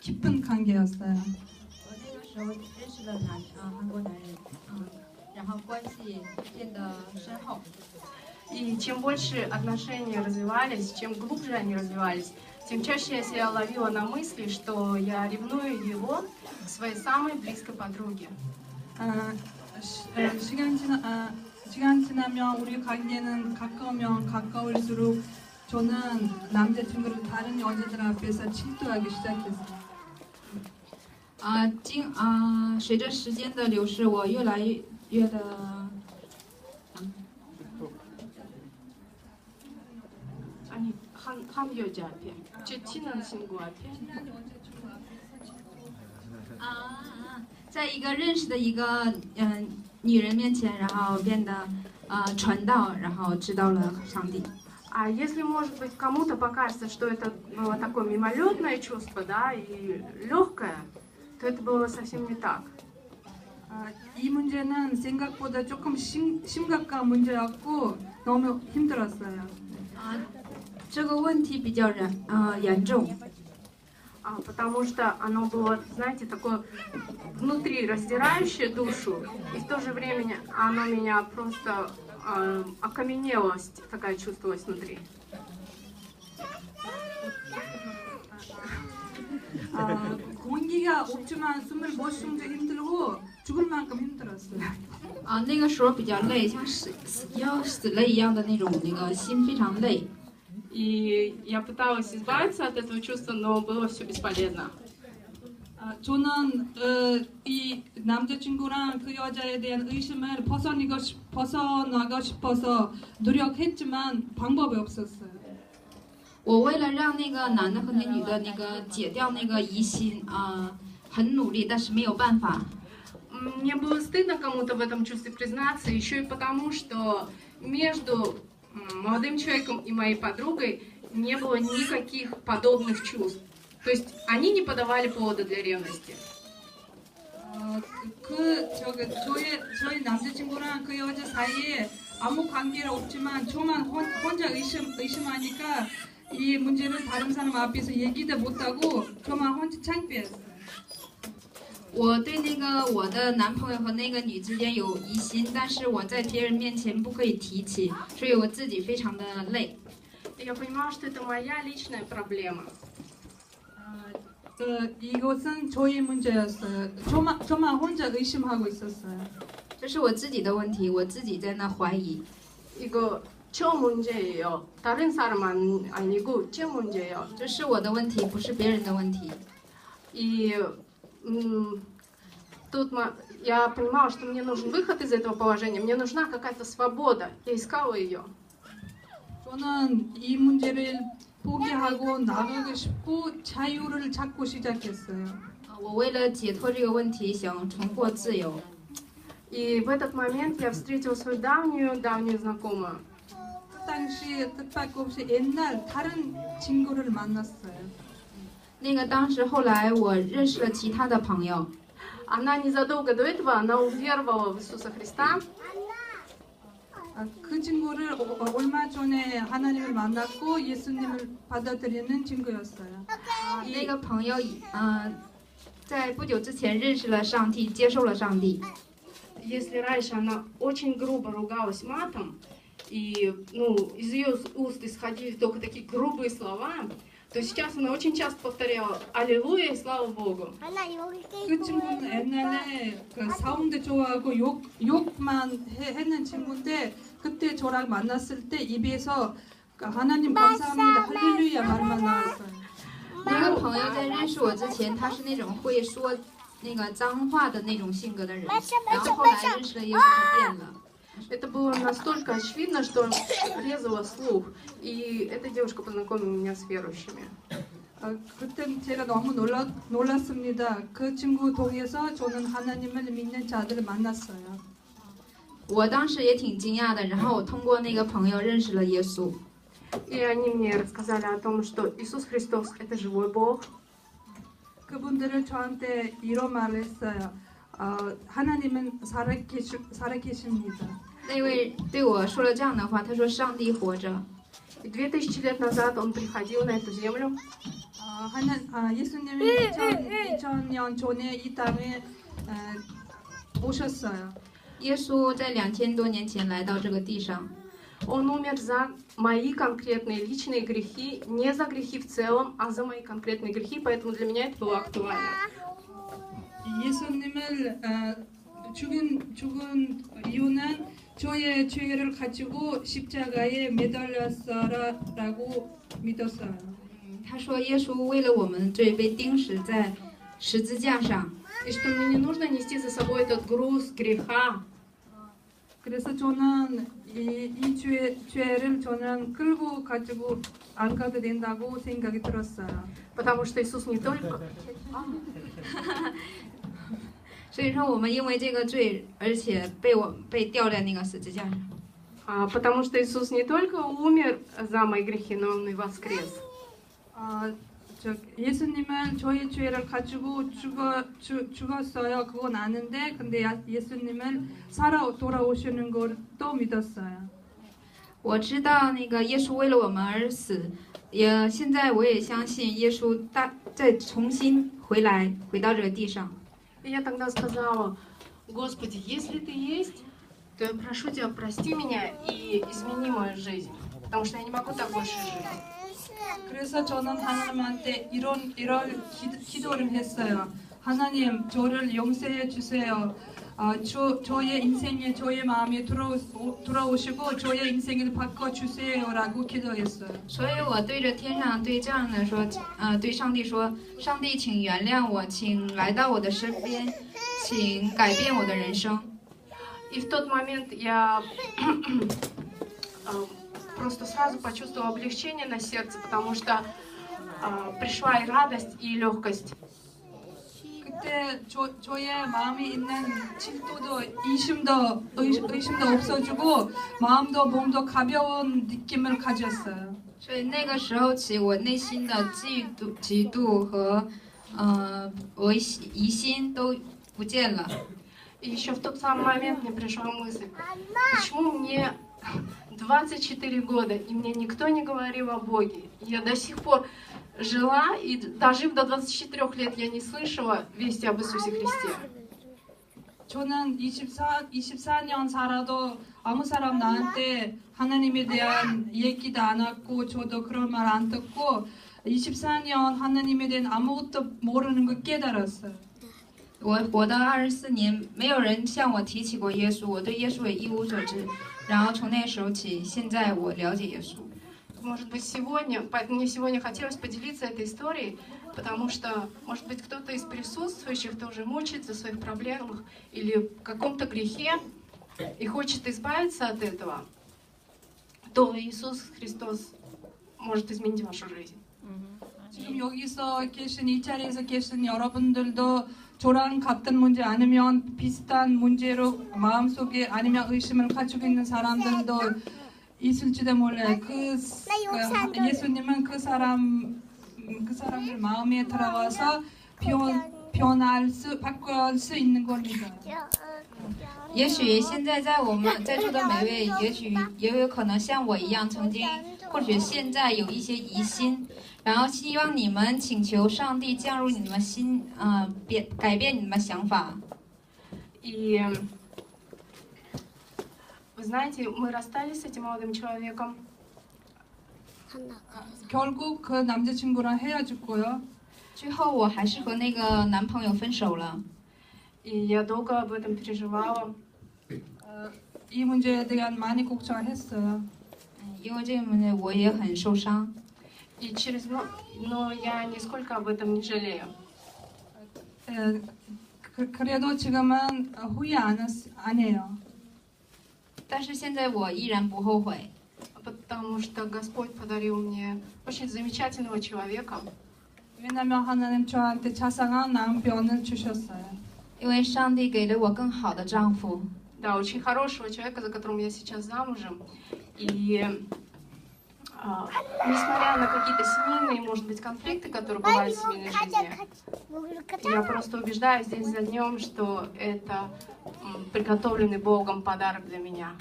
깊은 관계였어요. 我那个时候认识了男啊韩国男人，嗯，然后关系变得深厚。 И чем больше отношения развивались, чем глубже они развивались, тем чаще я себя ловила на мысли, что я ревную его к своей самой близкой подруге. 아, 시, 어, 시간 지나 아, 시간 지나면 우리 관계는 가까우면 가까울수록 저는 남자친구를 다른 여자들 앞에서 질투하기 시작했어요. 啊，经啊，随着时间的流逝，我越来越越的， 아니 한, 한 여자 앞에, 제 친한 친구 앞에 啊啊，在一个认识的一个嗯、女人面前，然后变得呃传道，然后知道了上帝。 А если, может быть, кому-то покажется, что это было такое мимолетное чувство, да, и легкое, то это было совсем не так. 아, 이 문제는 생각보다 조금 심, 심각한 문제였고 너무 힘들었어요. 啊，这个问题比较严呃严重， А, потому что оно было, знаете, такое внутри раздирающее душу, и в то же время оно меня просто э, окаменелость такая чувствовалась внутри. 아, 공기가 없지만 숨을 못 쉬면서 힘들고 죽을 만큼 힘들었어요. 啊，那个时候比较累，像死死要死了一样的那种，那个心非常累。 И я пыталась избавиться от этого чувства, но было все бесполезно. 아, 저는 어, 이 남자친구랑 그 여자에 대한 의심을 벗어나고, 싶, 벗어나고 싶어서 노력했지만 방법이 없었어요. 我为了让那个男的和那女的那个解掉那个疑心啊、很努力，但是没有办法。 М, Мне было стыдно кому-то в этом чувстве признаться, еще и потому, что между м, молодым человеком и моей подругой не было никаких подобных чувств. То есть они не подавали повода для ревности. 어, 그 저기 저의 저희 남자친구랑 그 여자 사이에 아무 관계가 없지만 저만 혼, 혼자 의심 의심하니까 이 문제를 다른 사람 앞에서 얘기도 못하고 저만 혼자 창피했어요. 我对那个我的男朋友和那个女之间有疑心，但是我在别人面前不可以提起，所以我自己非常的累。 И я понимала, что это моя личная проблема. 아, 그 이것은 저의 문제였어요. 저만 저만 혼자 의심하고 있었어요. 这是我自己的问题，我自己在那怀疑。 이거 저 문제예요. 다른 사람 안, 아니고 제 문제예요. 这是我的问题，不是别人的问题。 И м, тут ма- я понимала, что мне нужен выход из этого положения, мне нужна какая-то свобода. Я искала ее. 저는 이 문제를 포기하고 나가고 싶고 자유를 찾고 시작했어요. 呃我为了解脱这个问题，想重获自由。 И в этот момент я встретила свою давнюю, давнюю знакомую. 그 당시에 뜻밖의 없이 옛날 다른 친구를 만났어요. 那个当时后来我认识了其他的朋友， Она незадолго до этого, она уверовала в Иисуса Христа. 아, 그 친구를 어- 어- 얼마 전에 하나님을 만났고 예수님을 받아들이는 친구였어요. 啊那个朋友，呃，在不久之前认识了上帝，接受了上帝。 Если раньше она очень грубо ругалась матом, и ну, из ее уст исходили только такие грубые слова, то сейчас она очень часто повторяла «Аллилуйя» и «Слава Богу». 그 친구는 옛날에 그 사운드 좋아하고 욕 욕만 해- 했는 친구인데 그때 저랑 만났을 때 입에서 그 하나님 감사합니다 할렐루야 말만 나왔어요. 那个朋友在认识我之前，他是那种会说那个脏话的那种性格的人，然后后来认识了耶稣就变了。 Это было настолько очевидно, что резало слух. И эта девушка познакомила меня с верующими. 어, 그때 제가 너무 놀라, 놀랐습니다. 그 친구 통해서 저는 하나님을 믿는 자들을 만났어요. 我当时也挺惊讶的，然后我通过那个朋友认识了耶稣。 И они мне рассказали о том, что Иисус Христос – это живой Бог. 그분들을 저한테 이런 말을 했어요. 어, 하나님은 살아계시, 살아계십니다. 那位对我说了这样的话，他说：“上帝活着。 И две тысячи лет назад Он приходил на эту землю. 어, 하나, 아, 예수님이 저 2000년 전에 이 땅에 에, 오셨어요. 耶稣在两千多年前来到这个地上， Он умер за мои конкретные личные грехи, не за грехи в целом, а за мои конкретные грехи, поэтому для меня это было актуально. 예수님을 어, 죽은 죽은 이유는 저의 죄를 가지고 십자가에 매달렸어라고 믿었어요. 他说耶稣为了我们的罪被钉死在十字架上， И что мне не нужно нести за собой этот груз греха. 그래서 저는 이, 이 죄, 죄를 저는 끌고 가지고 안 가도 된다고 생각이 들었어요. Потому что Иисус не только 所以说我们因为这个罪，而且被我被吊在那个十字架上。 а, потому что Иисус не только умер за мои грехи, но Он и воскрес. 어, 저 예수님은 저의 죄를 가지고 죽어 주, 죽었어요. 그건 아는데 근데 야- 예수님은 살아 돌아오시는 걸 또 믿었어요. 我知道那个耶稣为了我们而死，也现在我也相信耶稣大再重新回来，回到这个地上。 И я тогда сказала, Господи, если Ты есть, то я прошу Тебя, прости меня и измени мою жизнь, потому что я не могу так больше жить. 그래서 저는 하나님한테 이런 이런 기, 도를 했어요. 하나님 저를 용서해 주세요. 아, 저 저의 인생에 저의 마음에 들어오, 들어오시고 저의 인생을 바꿔 주세요라고 기도했어요. 所以我对着天上对这样的说，呃，对上帝说，上帝，请原谅我，请来到我的身边，请改变我的人生。 И в тот момент я э, просто сразу почувствовала облегчение на сердце, потому что э, пришла и радость, и легкость. 그때 저, 저의 마음에 있는 질투도 의심도 의, 의심도 없어지고 마음도 몸도 가벼운 느낌을 가졌어요. 所以那个时候起，我内心的嫉妒、嫉妒和呃我疑心都不见了。 И еще в тот самый момент мне пришла мысль, почему мне 24 года, и мне никто не говорил о Боге. Я до сих пор жила, и дожив до 24 лет, я не слышала вести об Иисусе Христе. 저는 24, 24년 살아도 아무 사람 나한테 하나님에 대한 얘기도 안 왔고 저도 그런 말 안 듣고 24년 하나님에 대한 아무것도 모르는 걸 깨달았어요. 我活到二十四年，没有人向我提起过耶稣，我对耶稣也一无所知。然后从那时候起，现在我了解耶稣。 Может быть, сегодня, поэтому мне сегодня хотелось поделиться этой историей, потому что, может быть, кто-то из присутствующих тоже мучается в своих проблемах или в каком-то грехе и хочет избавиться от этого, то Иисус Христос может изменить вашу жизнь. 지금 여기서 계신 이 자리에서 계신 여러분들도 저랑 같은 문제 아니면 비슷한 문제로 마음속에 아니면 의심을 가지고 있는 사람들도 있을지도 몰라요. 그, 그 예수님은 그 사람 그 사람들 마음에 들어와서 변 변할 수 바꿀 수 있는 겁니다. 也许现在在我们在座的每位，也许也有可能像我一样，曾经或者现在有一些疑心，然后希望你们请求上帝降入你们心，呃，变改变你们的想法。 И вы знаете, мы расстались с этим молодым человеком, 결국 그 남자친구랑 헤어졌고요. 最后我还是和那个男朋友分手了， и я долго об этом переживала. 어, 이 문제에 대한 많이 걱정을 했어요. 嗯因为这个问题我也很受伤。 И через но, но я нисколько об этом не жалею. 에, 그, 그래도 지금은 어, 후회 안, 했- 안 해요. 但是现在我依然不后悔， Потому что Господь подарил мне очень замечательного человека. 왜냐면 하나님 저한테 자상한 남편을 주셨어요. 因为上帝给了我更好的丈夫， Да, очень хорошего человека, за которым я сейчас замужем. И а, несмотря на какие-то семейные, может быть, конфликты, которые бывают в семейной жизни, я просто убеждаюсь день за днем, что это м, приготовленный Богом подарок для меня.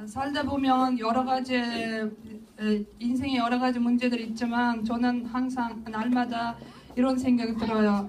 어, 살다 보면 여러 가지 에, 인생에 여러 가지 문제들이 있지만 저는 항상 날마다 이런 생각이 들어요.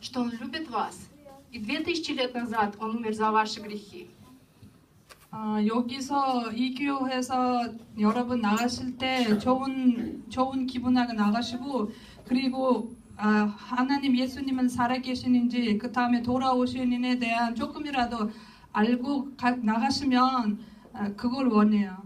что Он любит вас. И две тысячи лет назад Он умер за ваши грехи. 아, 여기서 이 교회에서 여러분 나가실 때 좋은 좋은 기분하고 나가시고 그리고 아, 하나님 예수님은 살아계시는지 그 다음에 돌아오시는 일에 대한 조금이라도 알고 가, 나가시면 아, 그걸 원해요.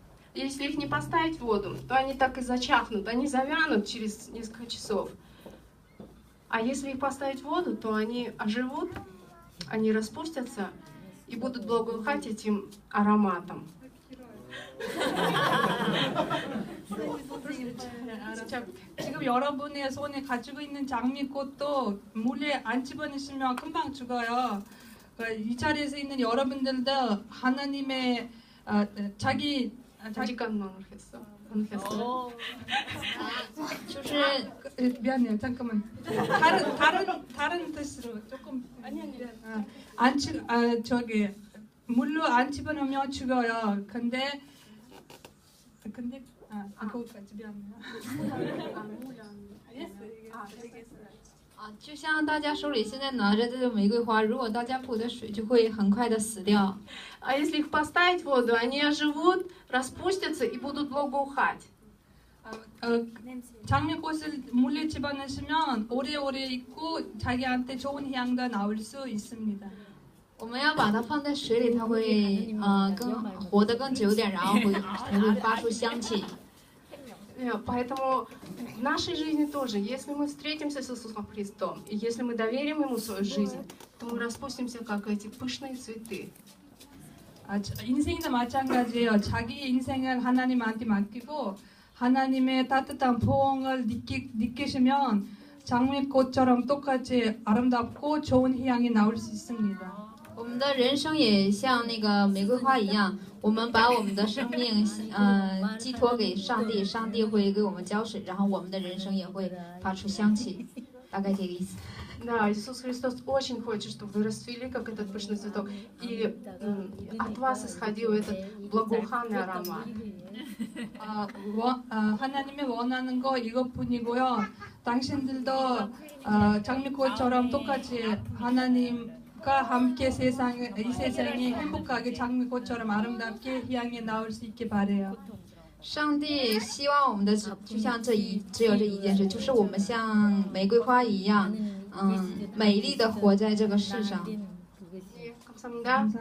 Если их не поставить в воду, то они так и зачахнут, они завянут через несколько часов. А если их поставить в воду, то они оживут, они распустятся и будут благоухать этим ароматом. 지금 여러분의 손에 가지고 있는 장미꽃도 물에 안 집어넣으시면 금방 죽어요. 그 이 자리에서 있는 여러분들도 하나님의 아, 자기 아, 자기 잠깐 모르겠어. 모르겠어. 就是。 그, 미안해요. 잠깐만. 다른 다른 다른 뜻으로 조금 아니 아니. 아, 안 치, 아 저기 물로 안 집어넣으면 죽어요. 근데 근데 아, 아 거기까지 미안해요. 啊，就像大家手里现在拿着这个玫瑰花，如果大家泼的水，就会很快的死掉。 А если их поставить в воду, они оживут, распустятся и будут благоухать. 어, 어, 장미꽃을 물에 집어넣으시면 오래오래 있고 자기한테 좋은 향도 나올 수 있습니다. 我们要把它放在水里，它会呃更活得更久点，然后会才会发出香气。 Э, Поэтому в нашей жизни тоже, если мы встретимся с Иисусом Христом, и если мы доверим Ему свою жизнь, то мы распустимся, как эти пышные цветы. 아, 자- 인생도 마찬가지예요. 자기 인생을 하나님한테 맡기고 하나님의 따뜻한 보응을 느끼, 느끼시면 장미꽃처럼 똑같이 아름답고 좋은 향이 나올 수 있습니다. 我们的人生也像那个玫瑰花一样， 我们把我们的生命呃寄托给上帝，上帝会给我们浇水，然后我们的人生也会发出香气，大概这个意思。 Да, Иисус Христос очень хочет, чтобы вы расцвели, как этот пышный цветок, и м, от вас исходил этот благоуханный аромат. 아, 원- 아, 하나님이 원하는 거 이것뿐이고요. 당신들도 아, 장미꽃처럼 똑같이 하나님 과 함께 세상에 이 세상이 행복하게 장미꽃처럼 아름답게 향이 나올 수 있게 바래요. 上帝希望我们的只就像这一只有这一件事，就是我们像玫瑰花一样，嗯，美丽的活在这个世上。 네, 감사합니다.